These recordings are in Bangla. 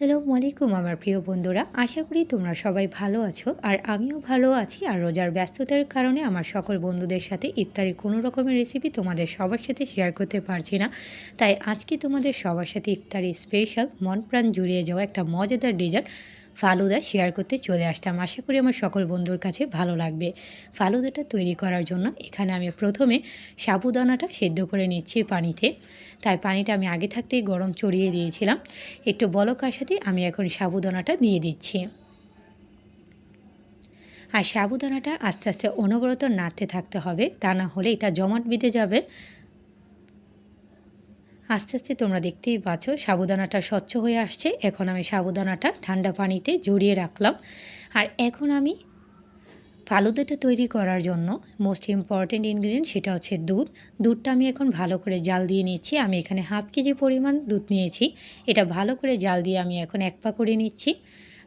আসসালামু আলাইকুম আমার প্রিয় বন্ধুরা, আশা করি তোমরা সবাই ভালো আছো আর আমিও ভালো আছি আর রোজার ব্যস্ততার কারণে আমার সকল বন্ধুদের সাথে ইফতারি কোনো রকমের রেসিপি তোমাদের সবার সাথে শেয়ার করতে পারছি না। তাই আজকে তোমাদের সবার সাথে ইফতারি স্পেশাল মন প্রাণ জুড়িয়ে যাওয়া একটা মজাদার ডিজাইন ফালুদা শেয়ার করতে চলে আসতাম। আশা করি আমার সকল বন্ধুর কাছে ভালো লাগবে। ফালুদাটা তৈরি করার জন্য এখানে আমি প্রথমে সাবুদানাটা সেদ্ধ করে নিচ্ছি পানিতে। তাই পানিটা আমি আগে থাকতেই গরম চড়িয়ে দিয়েছিলাম। একটু বলক আসাতে আমি এখন সাবুদানাটা দিয়ে দিচ্ছি। আর সাবুদানাটা আস্তে আস্তে অনবরত নাড়তে থাকতে হবে। তা না হলে এটা জমাট বেঁধে যাবে। আস্তে আস্তে তোমরা দেখতেই পাচ্ছ, সাবুদানাটা স্বচ্ছ হয়ে আসছে। এখন আমি সাবুদানাটা ঠান্ডা পানিতে জড়িয়ে রাখলাম। আর এখন আমি ফালুদাটা তৈরি করার জন্য মোস্ট ইম্পর্ট্যান্ট ইনগ্রিডিয়েন্ট সেটা হচ্ছে দুধ। দুধটা আমি এখন ভালো করে জাল দিয়ে নিচ্ছি। আমি এখানে হাফ কেজি পরিমাণ দুধ নিয়েছি। এটা ভালো করে জাল দিয়ে আমি এখন এক পা করে নিচ্ছি।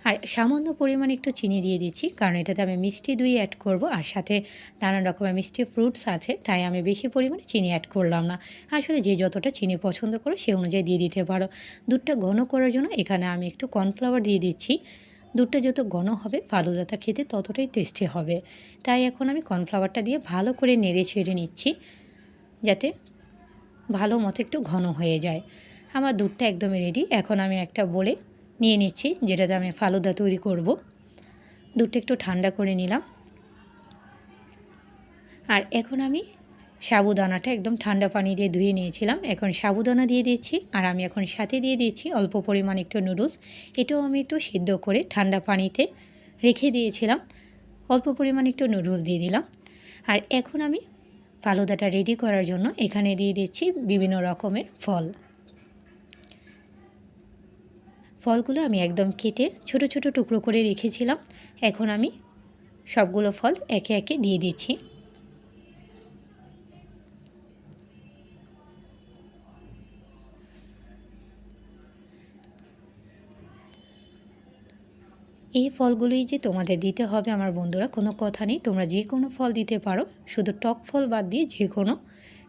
আর সামান্য পরিমাণ একটু চিনি দিয়ে দিচ্ছি, কারণ এটাতে আমি মিষ্টি দই অ্যাড করব, আর সাথে নানান রকমের মিষ্টি ফ্রুটস আছে, তাই আমি বেশি পরিমাণে চিনি অ্যাড করলাম না। আসলে যে যতটা চিনি পছন্দ করো, সে অনুযায়ী দিয়ে দিতে পারো। দুধটা ঘন করার জন্য এখানে আমি একটু কর্নফ্লাওয়ার দিয়ে দিচ্ছি। দুধটা যত ঘন হবে, ফালুদাটা খেতে ততটাই টেস্টি হবে। তাই এখন আমি কর্নফ্লাওয়ারটা দিয়ে ভালো করে নেড়ে ছেড়ে নিচ্ছি, যাতে ভালো মতো একটু ঘন হয়ে যায়। আমার দুধটা একদমই রেডি এখন আমি একটা বলে নিয়ে নিচ্ছি, যেটাতে আমি ফালুদা তৈরি করব। দুধটা একটু ঠান্ডা করে নিলাম। আর এখন আমি সাবুদানাটা একদম ঠান্ডা পানি দিয়ে ধুয়ে নিয়েছিলাম। এখন সাবুদানা দিয়ে দিচ্ছি, আর আমি এখন সাথে দিয়ে দিচ্ছি অল্প পরিমাণ একটু নুডলস। এটাও আমি একটু সিদ্ধ করে ঠান্ডা পানিতে রেখে দিয়েছিলাম। অল্প পরিমাণ একটু নুডলস দিয়ে দিলাম। আর এখন আমি ফালুদাটা রেডি করার জন্য এখানে দিয়ে দিচ্ছি বিভিন্ন রকমের ফল। ফলগুলো আমি একদম কেটে ছোট ছোট টুকরো করে রেখেছিলাম। এখন আমি সবগুলো ফল একে একে দিয়ে দিচ্ছি। এই ফলগুলোই যে তোমাদের দিতে হবে আমার বন্ধুরা, কোনো কথা নেই। তোমরা যে কোনো ফল দিতে পারো। শুধু টক ফল বাদ দিয়ে যে কোনো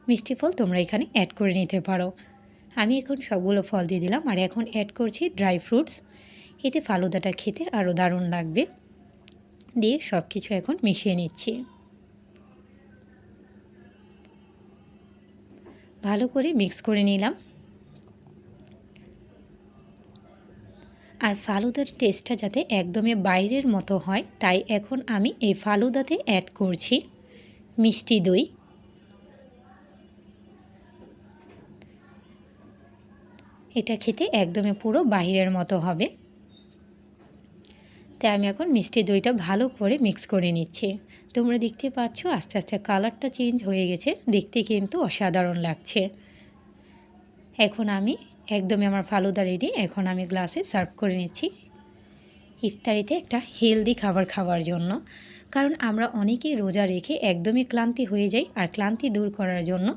মিষ্টি ফল তোমরা এখানে অ্যাড করে নিতে পারো। আমি এখন সবগুলো ফল দিয়ে দিলাম আর এখন অ্যাড করছি ড্রাই ফ্রুটস এতে ফালুদাটা খেতে আরও দারুণ লাগবে। দিয়ে সব কিছু এখন মিশিয়ে নিচ্ছি। ভালো করে মিক্স করে নিলাম। আর ফালুদার টেস্টটা যাতে একদমই বাইরের মতো হয়, তাই এখন আমি এই ফালুদাতে অ্যাড করছি মিষ্টি দই। এটা খেতে একদমই পুরো বাহিরের মতো হবে। তাই আমি এখন মিষ্টি দইটা ভালো করে মিক্স করে নিচ্ছি। তোমরা দেখতে পাচ্ছ আস্তে আস্তে কালারটা চেঞ্জ হয়ে গেছে। দেখতে কিন্তু অসাধারণ লাগছে। এখন আমি একদমই আমার ফালুদা রেডি এখন আমি গ্লাসে সার্ভ করে নিচ্ছি। ইফতারিতে একটা হেলদি খাবার খাওয়ার জন্য। কারণ আমরা অনেকেই রোজা রেখে একদমই ক্লান্তি হয়ে যাই আর ক্লান্তি দূর করার জন্য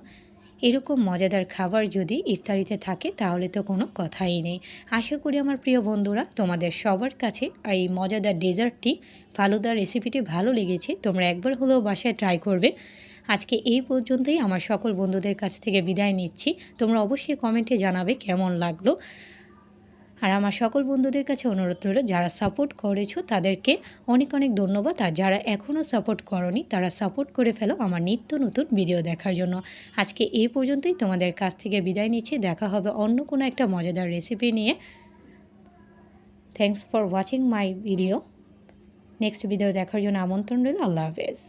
এরকম মজাদার খাবার যদি ইফতারিতে থাকে, তাহলে তো কোনো কথাই নেই। আশা করি আমার প্রিয় বন্ধুরা, তোমাদের সবার কাছে এই মজাদার ডেজার্টটি, ফালুদার রেসিপিটি ভালো লেগেছে, তোমরা একবার হলেও বাসায় ট্রাই করবে। আজকে এই পর্যন্তই, আমার সকল বন্ধুদের কাছ থেকে বিদায় নিচ্ছি। তোমরা অবশ্যই কমেন্টে জানাবে কেমন লাগল। আর আমার সকল বন্ধুদের কাছে অনুরোধ রইল, যারা সাপোর্ট করেছ তাদেরকে অনেক অনেক ধন্যবাদ। আর যারা এখনও সাপোর্ট করনি, তারা সাপোর্ট করে ফেলো আমার নিত্য নতুন ভিডিও দেখার জন্য। আজকে এই পর্যন্তই, তোমাদের কাছ থেকে বিদায় নিচ্ছি। দেখা হবে অন্য কোনো একটা মজাদার রেসিপি নিয়ে। Thanks for watching my video next video দেখার জন্য আমন্ত্রণ রইল। আল্লাহ হাফেজ।